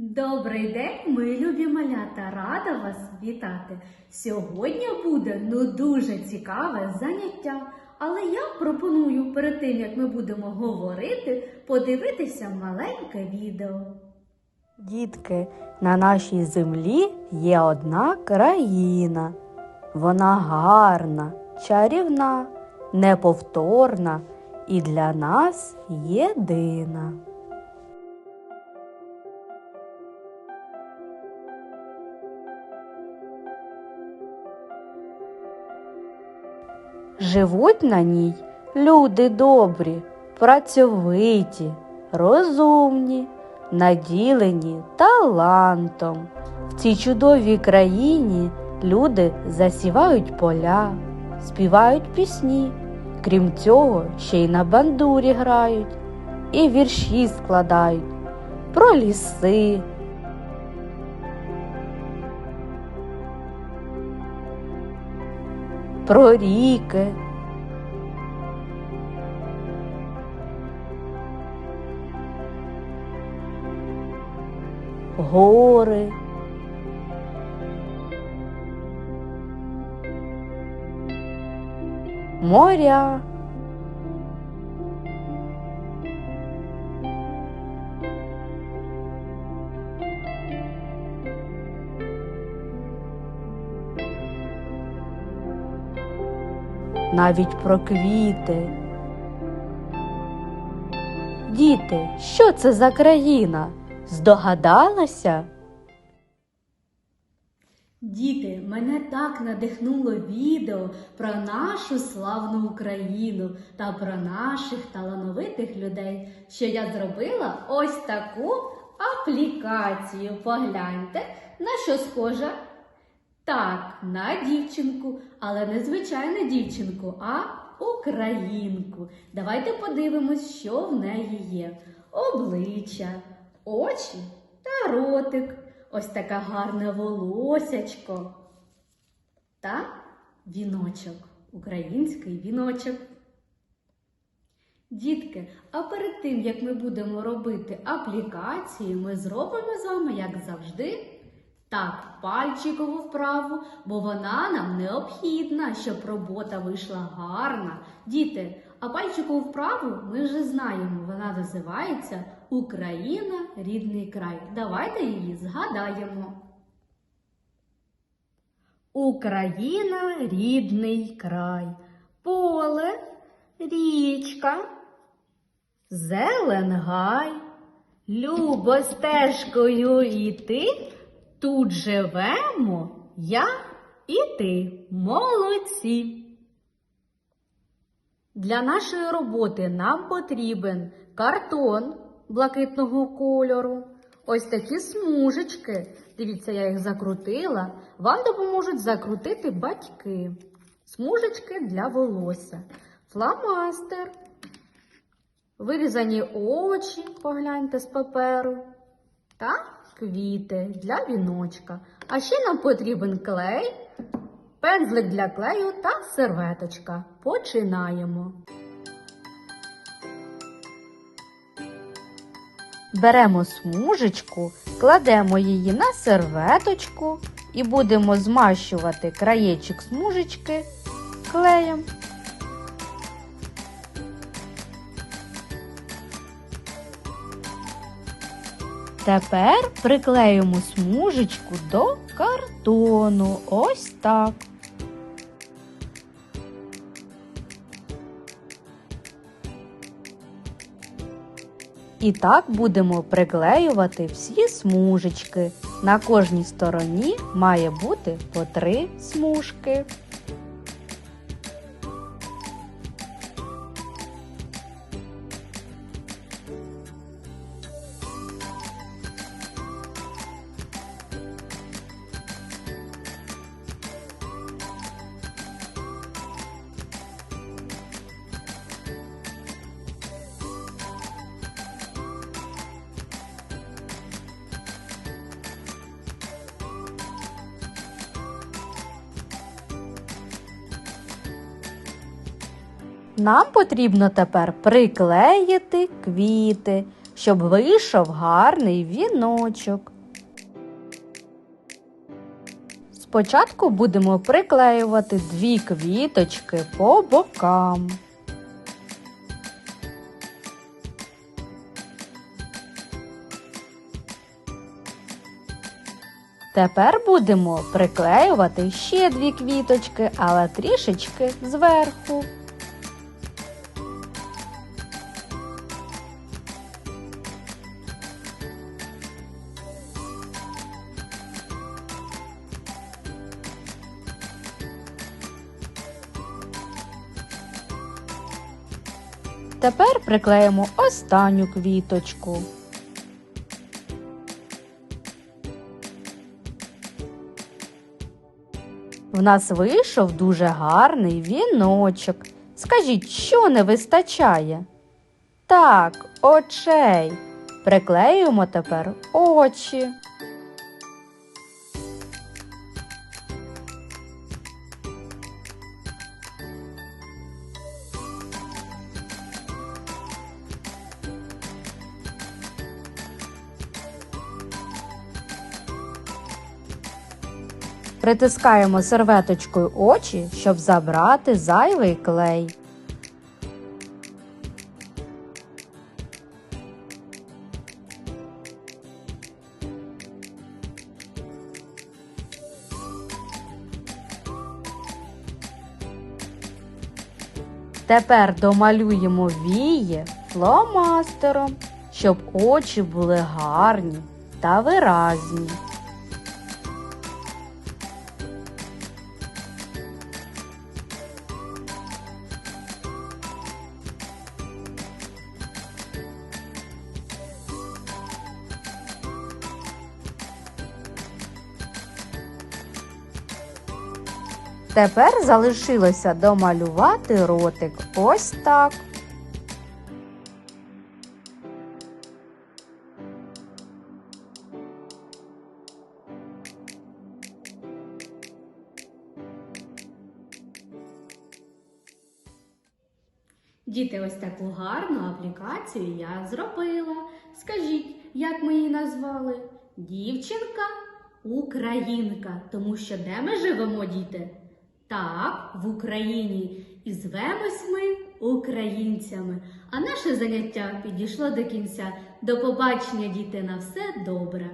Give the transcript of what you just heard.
Добрий день, мої любі малята! Рада вас вітати! Сьогодні буде ну дуже цікаве заняття. Але я пропоную перед тим, як ми будемо говорити, подивитися маленьке відео. Дітки, на нашій землі є одна країна. Вона гарна, чарівна, неповторна і для нас єдина. Живуть на ній люди добрі, працьовиті, розумні, наділені талантом. В цій чудовій країні люди засівають поля, співають пісні. Крім цього, ще й на бандурі грають і вірші складають про ліси. Про ріки, гори. Моря. Навіть про квіти. Діти, що це за країна? Здогадалася? Діти, мене так надихнуло відео про нашу славну Україну та про наших талановитих людей, що я зробила ось таку аплікацію. Погляньте, на що схожа? Так, на дівчинку, але не звичайну дівчинку, а українку. Давайте подивимось, що в неї є: обличчя, очі та ротик. Ось таке гарне волосячко та віночок, український віночок. Дітки, а перед тим, як ми будемо робити аплікації, ми зробимо з вами, як завжди, так, пальчикову вправу, бо вона нам необхідна, щоб робота вийшла гарна. Діти, а пальчикову вправу ми вже знаємо, вона називається Україна рідний край. Давайте її згадаємо. Україна рідний край. Поле, річка, зелен гай. Любо стежкою іти, тут живемо я і ти. Молодці. Для нашої роботи нам потрібен картон блакитного кольору. Ось такі смужечки. Дивіться, я їх закрутила. Вам допоможуть закрутити батьки. Смужечки для волосся. Фломастер. Вирізані очі, погляньте з паперу. Та квіти для віночка. А ще нам потрібен клей, пензлик для клею та серветочка. Починаємо. Беремо смужечку, кладемо її на серветочку і будемо змащувати краєчок смужечки клеєм. Тепер приклеїмо смужечку до картону. Ось так. І так будемо приклеювати всі смужечки. На кожній стороні має бути по три смужки. Нам потрібно тепер приклеїти квіти. щоб вийшов гарний віночок. Спочатку будемо приклеювати дві квіточки по бокам. Тепер будемо приклеювати ще дві квіточки, але трішечки зверху. Тепер приклеїмо останню квіточку. В нас вийшов дуже гарний віночок. Скажіть, що не вистачає? Так, очей. Приклеюємо тепер очі. Притискаємо серветочкою очі, щоб забрати зайвий клей. Тепер домалюємо вії фломастером, щоб очі були гарні та виразні. Тепер залишилося домалювати ротик ось так. Діти, ось таку гарну аплікацію я зробила. Скажіть, як ми її назвали? Дівчинка Українка. Тому що де ми живемо, діти? Так, в Україні. І звемось ми українцями. А наше заняття підійшло до кінця. До побачення, діти, на все добре.